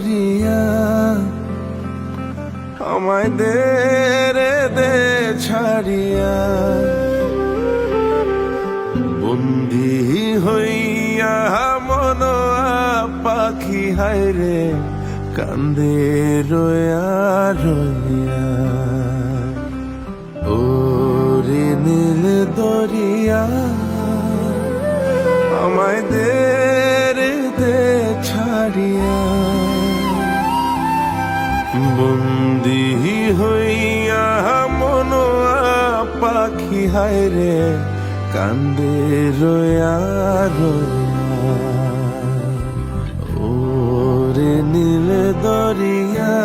হারিয়া আমায় দে রে, দে ছাড়িয়া। বন্দি হইয়া মনোয়া পাখি হাইরে কান্দে রয়া রইয়া ও রে নীল দরিয়া, আমায় দে রে, দে ছাড়িয়া। বন্দি হইয়া মন পাখি হায় রে কান্দে রয়া রয়া। রে নীল দরিয়া